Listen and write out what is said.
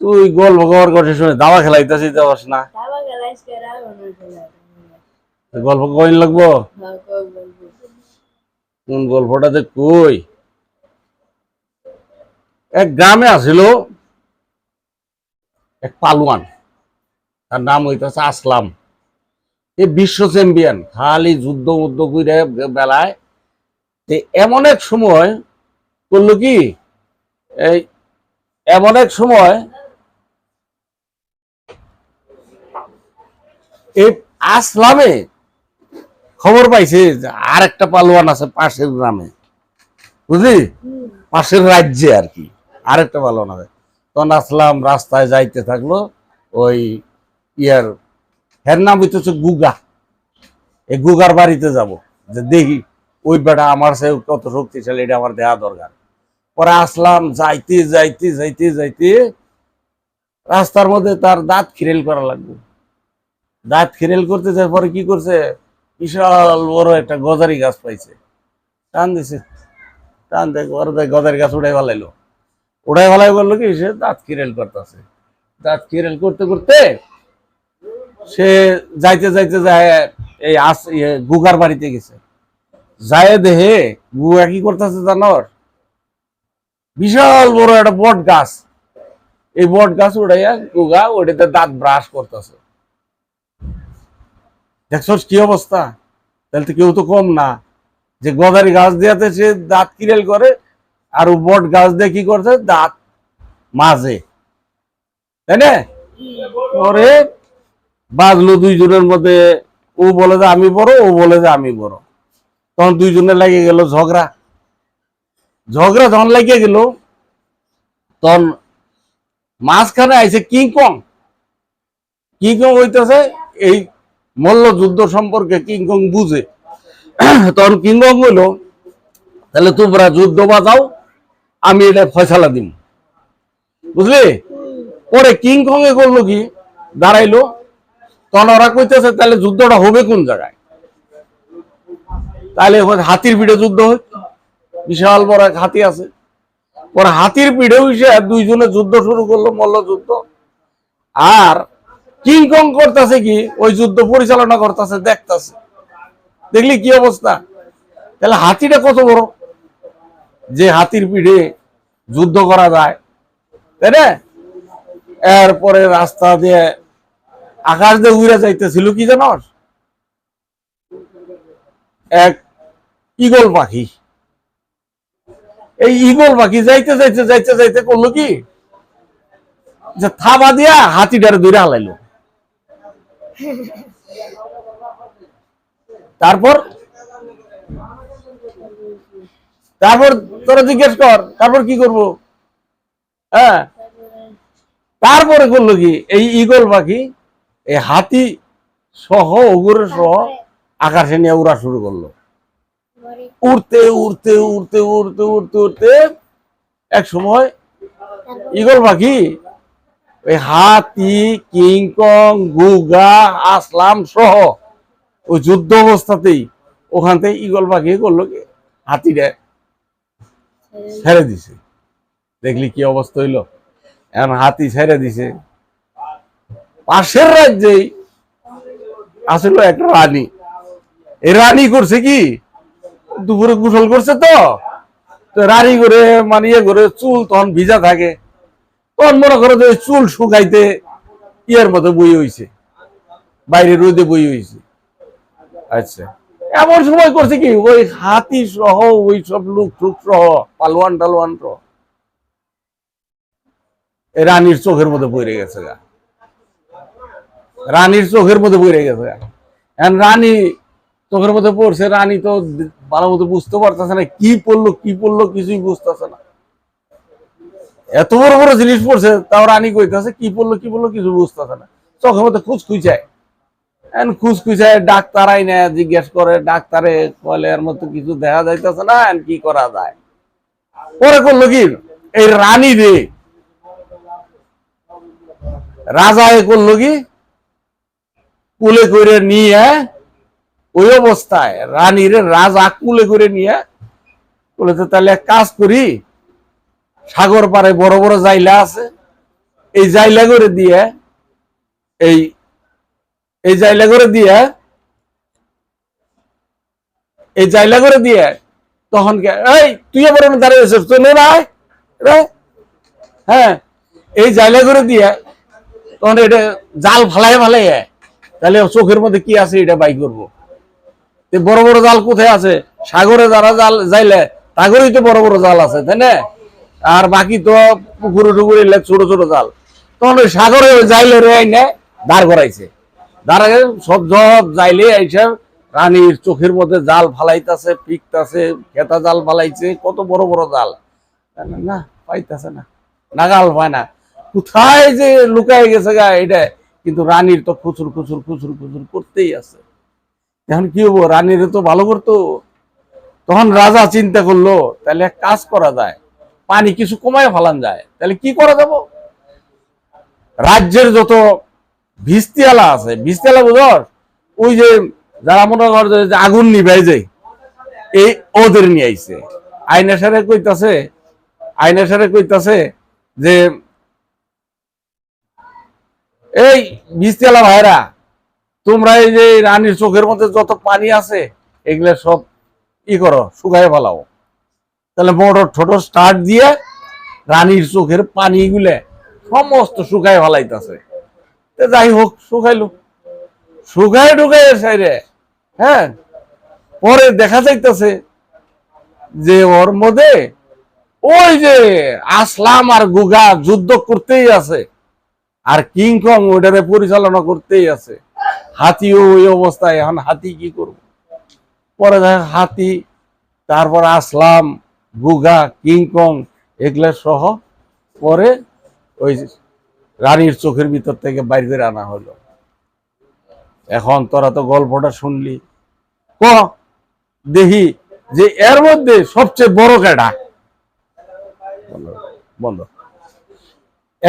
তুই গল্প খবর করছিস শুনে দাবা খেলাইতেছি না কেরা মনে খেলা গল্প কইন লাগবো? কোন গল্পটা যে কই? এক গ্রামে আসিল এক পালওয়ান তার নাম হইতেছে আসলাম। এ বিশ্ব চ্যাম্পিয়ন খালি যুদ্ধ মুদ্ধ করে বেলায়। তে এমন এক সময় করল কি? এই এমন এক সময় এই আসলামে খবর পাইছে আর একটা পালোয়ান আছে পাশের গ্রামে। বুঝলি? পাশের রাজ্যে আর কি। আরেকটা পালোয়ান আছে। তখন আসলাম, রাস্তায় যাইতে থাকল ওই ইয়ার, এর নাম হইতেছে গুগা। এই গুগার বাড়িতে যাব। যে দেখি, ওই বেটা আমার সে কত শক্তিশালী, এটা আমার দেওয়া দরকার। পরে আসলাম, যাইতে যাইতে যাইতে যাইতে রাস্তার মধ্যে তার দাঁত খিরেল করা লাগবে। দাঁত খিরেল করতে যাওয়ার পরে কি করছে? বিশাল বড় একটা গজারি গাছ পাইছে। টান দিছে। টান দেখ গজারি গাছ উড়াই ফেলাইলো। উড়াই ফেলাই বলল কি, সে দাঁত খিরেল করতেছে। দাঁত খিরেল করতে করতে সে যাইতে যাইতে যায় এই আস গুগার বাড়িতে গেছে। যায় দেহে গুগা কি করতেছে জানোর? বিশাল বড় একটা বট গাছ। এই বট গাছ উড়াইয়া গুগা ওটাতে দাঁত ব্রাশ করতেছে। দেখছস কি অবস্থা? তাহলে তো কেউ তো কম না। যে গদারি গাছ দিয়াতে সে দাঁত কিরেল করে, আর বট গাছ দিয়ে কি করছে? দাঁত মাঝে তাই না? পরে বাজলো দুইজনের মধ্যে, ও বলে যে আমি বড়, ও বলে যে আমি বড়। তখন দুইজনে লেগে গেল ঝগড়া। ঝগড়া যখন লেগে গেল, তখন মাঝখানে আইছে কিংকং কিংকং হইতেছে এই মল্ল যুদ্ধ সম্পর্কে কিংকং বুঝে। তখন কিংকং হইল, তাহলে তোমরা যুদ্ধ বাজাও, আমি এটা ফয়সালা দিম। বুঝলি? পরে কিংকং এ করল কি? দাঁড়াইলো, তখন ওরা কইতেছে, তাহলে যুদ্ধটা হবে কোন জায়গায়? তাহলে হাতির পিঠে যুদ্ধ হয়। বিশাল বড় এক হাতি আছে। পরে হাতির পিঠে উঠে দুইজনে যুদ্ধ শুরু করল, মল্ল যুদ্ধ। আর কিংকং করতেছে কি? ওই যুদ্ধ পরিচালনা করতেছে, দেখতেছে। দেখলি কি অবস্থা? তাহলে হাতিটা কত বড়? যে হাতির পিঠে যুদ্ধ করা যায়, তাই না? এরপরে রাস্তা দিয়ে আকাশ দিয়ে উড়ে যাইতেছিল, কি জানস এক ইগল পাখি। এই ইগল পাখি যাইতে যাইতে যাইতে যাইতে করল কি? যে থাবা দিয়া হাতিটারে দূরে হালাইলো। তারপর? তারপর তোরা জিজ্ঞেস কর তারপর কি করব? হ্যাঁ? তারপরে করল কি? এই ইগল পাখি এই হাতি সহ ওগুরের সহ আকাশে নিয়ে উড়া শুরু করল। উড়তে উড়তে উড়তে উড়তে উড়তে উড়তে এক সময় ইগল পাখি ওই হাতি কিংকং গুগা, আসলাম সহ ওই যুদ্ধ অবস্থাতেই ওখান থেকে ইগল পাখি করল হাতিটা ছেড়ে দিছে। দেখলি কি অবস্থা হইল? এখন হাতি ছেড়ে দিছে। পাশের রাজ্যেই আসলে একটা রানী। এই রানী করছে কি? দুপুরে গোসল করছে তো। তো রানী করে মানে ইয়ে করে চুল তখন ভিজা থাকে। তখন মনে করো যে চুল শুকাইতে ইয়ের মতো বই হইছে। বাইরে রোদে বই হইছে। আচ্ছা। এমন সময় করছে কি? ওই হাতি সহ, ওই সব লোক টুক সহ, পালোয়ান টালোয়ান সহ। রানীর চোখের মধ্যে পড়ে গেছে গা। রানীর চোখের মধ্যে পড়ে গেছে গা। এখন রানী চোখের মধ্যে পড়ছে, রানী তো ভালো মতো বুঝতে পারতেছে না, কি পড়ল কি পড়ল কিছুই বুঝতেছে না। এত বড় বড় জিনিস পড়ছে, তাও রানী কইতেছে, কি পড়ল কি পড়ল কিছু বুঝতেছে না। চোখের মধ্যে খুঁজ খুঁজায় খুঁজ খুঁজায় ডাক্তার আই না জিজ্ঞেস করে, ডাক্তারে বলে এর মতো কিছু দেখা যাইতেছে না কি করা যায়? পরে করল কি? এই রানী রে। রাজা এ করল কি? কুলে করে নিয়ে ওই অবস্থায়। রানীর রাজা কুলে করে নিয়ে তাহলে এক কাজ করি সাগর পারে বড় বড় জাইলা আছে। এই জাইলা করে দিয়ে, এই এই জাইলা করে দিয়ে, এই জাইলা করে দিয়ে তখন এই, তুই আবার আমি দাঁড়িয়ে তুই নে রে হ্যাঁ এই জাইলা করে দিয়ে তখন এটা জাল ফালাই ফালাই তাহলে চোখের মধ্যে কি আছে এটা বাই করব। তে বড় বড় জাল কোথায় আছে? সাগরে যারা জাল যাইলে সাগরেই তো বড় বড় জাল আছে, তাই না? আর বাকি তো পুকুরে টুকুরে ছোট ছোট জাল। তখন ওই সাগরে যাইলে রে আইনে দাঁড় করাইছে। দাঁড় সব সব যাইলে এইসব রানীর চোখের মধ্যে জাল ফালাইতাছে, পিকতাছে, খেতা জাল ফালাইছে, কত বড় বড় জাল। না, পাইতাছে না, নাগাল পায় না। কোথায় যে লুকায় গেছে গা এটা কিন্তু রানীর তো খুচুর খুচুর খুচুর খুচুর করতেই আছে। এখন কি হব, রানীর তো ভালো করতো। তখন রাজা চিন্তা করল, তাহলে এক কাজ করা যায়। পানি কিছু কমায় ফালান যায়। তাহলে কি করা যাব? রাজ্যের যত ভিস্তিয়ালা আছে, ভিস্তিয়ালা বুঝর? ওই যে যারা মনে কর যে আগুন নিভাই যে, এই ওদের নিয়ে আইছে। আইনা সারে কইতাছে আইনা সারে কইতাছে যে, এই ভিস্তিয়ালা ভাইরা, তোমরা এই যে রানীর চোখের মধ্যে যত পানি আছে, এগুলা সব ই করো, শুকায় ফেলাও। তাহলে মোটর ছোট স্টার্ট দিয়ে রানীর চোখের পানি গুলে সমস্ত শুকায় ফেলাইতেছে। যাই হোক, শুকাইলো। শুকায় ঢুকাই সাইরে হ্যাঁ? পরে দেখা যাইতেছে যে ওর মধ্যে ওই যে আসলাম আর গুগা যুদ্ধ করতেই আছে। আর কিংকং ওইটারে পরিচালনা করতেই আছে। হাতিও ওই অবস্থায়, এখন হাতি কি করব? পরে দেখ হাতি, তারপর আসলাম গুগা কিংকং এগুলা সহ পরে ওই রানীর চোখের ভিতর থেকে বাইর করে আনা হলো। এখন তোরা তো গল্পটা শুনলি। ক? দেখি যে এর মধ্যে সবচেয়ে বড় কেডা? বন্ধ